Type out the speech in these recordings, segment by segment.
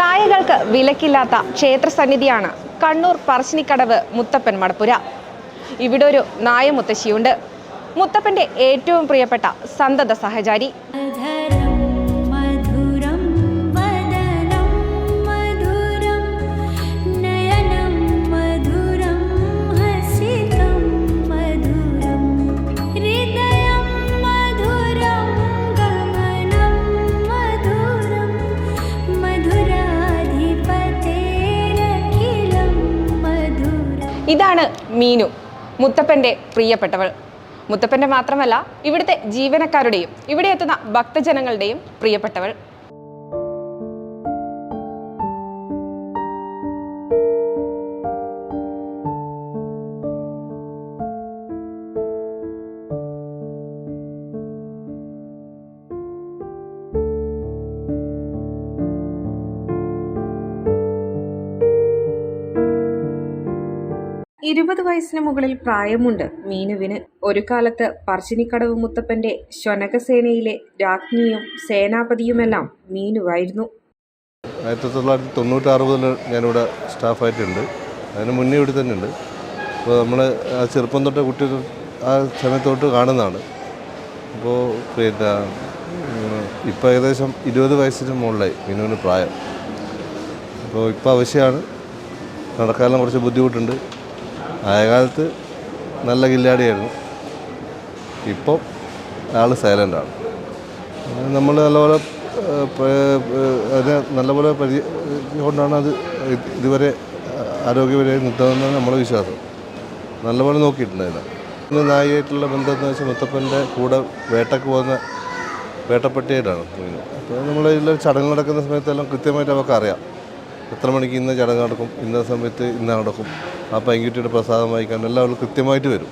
നായകൾക്ക് വിലക്കില്ലാത്ത ക്ഷേത്രസന്നിധിയാണ് കണ്ണൂർ പറശ്ശിനിക്കടവ് മുത്തപ്പൻ മടപ്പുര. ഇവിടെ ഒരു നായ മുത്തശ്ശിയുണ്ട്. മുത്തപ്പന്റെ ഏറ്റവും പ്രിയപ്പെട്ട സന്തത സഹചാരി. ഇതാണ് മീനു മുത്തപ്പന്റെ പ്രിയപ്പെട്ടവൾ. മുത്തപ്പന്റെ മാത്രമല്ല ഇവിടുത്തെ ജീവനക്കാരുടെയും ഇവിടെ എത്തുന്ന ഭക്തജനങ്ങളുടെയും പ്രിയപ്പെട്ടവൾ. ഇരുപത് വയസ്സിന് മുകളിൽ പ്രായമുണ്ട്. മീനുവിന് ഒരു കാലത്ത് പറശ്ശിനിക്കടവ് മുത്തപ്പന്റെ ശൊനകസേനയിലെ രാജ്ഞിയും സേനാപതിയുമെല്ലാം മീനുവായിരുന്നു. ആയിരത്തി തൊള്ളായിരത്തി തൊണ്ണൂറ്റാറ് മുതൽ ഞാനിവിടെ സ്റ്റാഫായിട്ടുണ്ട്. അതിന് മുന്നേ ഇവിടെ തന്നെ ഉണ്ട് അപ്പോൾ നമ്മൾ ആ ചെറുപ്പം തൊട്ട് കുട്ടികൾ ആ സമയത്തോട്ട് കാണുന്നതാണ്. അപ്പോൾ പിന്നെ ഇപ്പോൾ ഏകദേശം ഇരുപത് വയസ്സിന് മുകളിലായി മീനുവിന് പ്രായം. അപ്പോൾ ഇപ്പോൾ അവശ്യമാണ് നടക്കാനും കുറച്ച് ബുദ്ധിമുട്ടുണ്ട്. ആയ കാലത്ത് നല്ല കില്ലാടിയായിരുന്നു. ഇപ്പോൾ ആൾ സൈലന്റാണ് നമ്മൾ നല്ലപോലെ അതിനെ നല്ലപോലെ പരി കൊണ്ടാണ് അത് ഇതുവരെ ആരോഗ്യപരമായി നിർത്തുന്നതെന്നാണ് നമ്മുടെ വിശ്വാസം. നല്ലപോലെ നോക്കിയിട്ടുണ്ടായിരുന്നു പിന്നെ നായിട്ടുള്ള ബന്ധം എന്ന് വെച്ചാൽ മുത്തപ്പന്റെ കൂടെ വേട്ടക്ക് പോകുന്ന വേട്ടപ്പെട്ടിയായിട്ടാണ് അപ്പോൾ ഇതിൽ ചടങ്ങ് നടക്കുന്ന സമയത്തെല്ലാം കൃത്യമായിട്ട് അവർക്ക് അറിയാം എത്ര മണിക്ക് ഇന്ന ചടങ്ങ് നടക്കും ഇന്ന സമയത്ത് ഇന്ന നടക്കും ആ പൈൻകുട്ടിയുടെ പ്രസാദം വായിക്കാൻ എല്ലാം അവൾ കൃത്യമായിട്ട് വരും.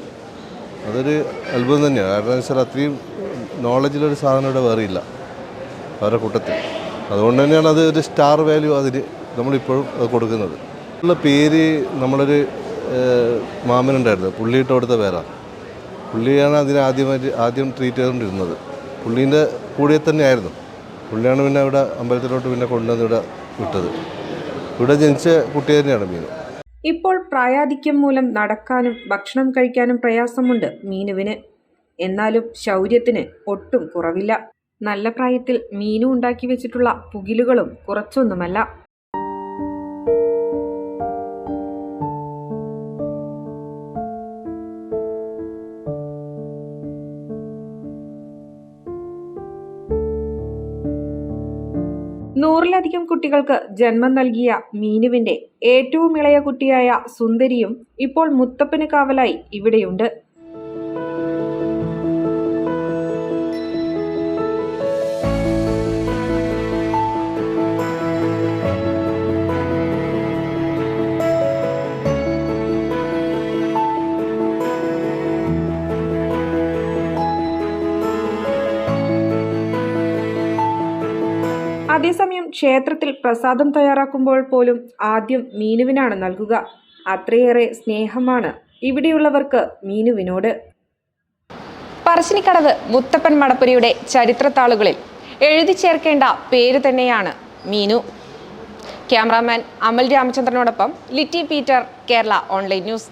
അതൊരു അത്ഭുതം തന്നെയാണ്. കാരണം വെച്ചാൽ അത്രയും നോളജിലൊരു സാധനം ഇവിടെ വേറെ ഇല്ല അവരുടെ കൂട്ടത്തിൽ. അതുകൊണ്ട് തന്നെയാണ് അത് ഒരു സ്റ്റാർ വാല്യൂ അതിന് നമ്മളിപ്പോഴും അത് കൊടുക്കുന്നത്. ഉള്ള പേര് നമ്മളൊരു മാമനുണ്ടായിരുന്നു പുള്ളിയിട്ട് കൊടുത്ത പേരാണ്. പുള്ളിയാണ് അതിനെ ആദ്യമായിട്ട് ആദ്യം ട്രീറ്റ് ചെയ്തുകൊണ്ടിരുന്നത്. പുള്ളീന്റെ കൂടെ തന്നെയായിരുന്നു. പുള്ളിയാണ് പിന്നെ ഇവിടെ അമ്പലത്തിലോട്ട് പിന്നെ കൊണ്ടുവന്ന് ഇവിടെ വിട്ടത്. ഇവിടെ ജനിച്ച കുട്ടി തന്നെയാണ് മീൻ ഇപ്പോൾ പ്രായാധിക്യം മൂലം നടക്കാനും ഭക്ഷണം കഴിക്കാനും പ്രയാസമുണ്ട് മീനുവിന്. എന്നാലും ശൗര്യത്തിന് ഒട്ടും കുറവില്ല. നല്ല പ്രായത്തിൽ മീനു ഉണ്ടാക്കി വെച്ചിട്ടുള്ള പുകിലുകളും കുറച്ചൊന്നുമല്ല. നൂറിലധികം കുട്ടികൾക്ക് ജന്മം നൽകിയ മീനുവിന്റെ ഏറ്റവും ഇളയ കുട്ടിയായ സുന്ദരിയും ഇപ്പോൾ മുത്തപ്പന് കാവലായി ഇവിടെയുണ്ട്. അതേസമയം ക്ഷേത്രത്തിൽ പ്രസാദം തയ്യാറാക്കുമ്പോൾ പോലും ആദ്യം മീനുവിനാണ് നൽകുക. അത്രയേറെ സ്നേഹമാണ് ഇവിടെയുള്ളവർക്ക് മീനുവിനോട്. പറശ്ശിനിക്കടവ് മുത്തപ്പൻ മടപ്പുരയുടെ ചരിത്രത്താളുകളിൽ എഴുതി ചേർക്കേണ്ട പേര് തന്നെയാണ് Meenu. Cameraman Amal രാമചന്ദ്രനോടൊപ്പം Litty Peter Kerala online news.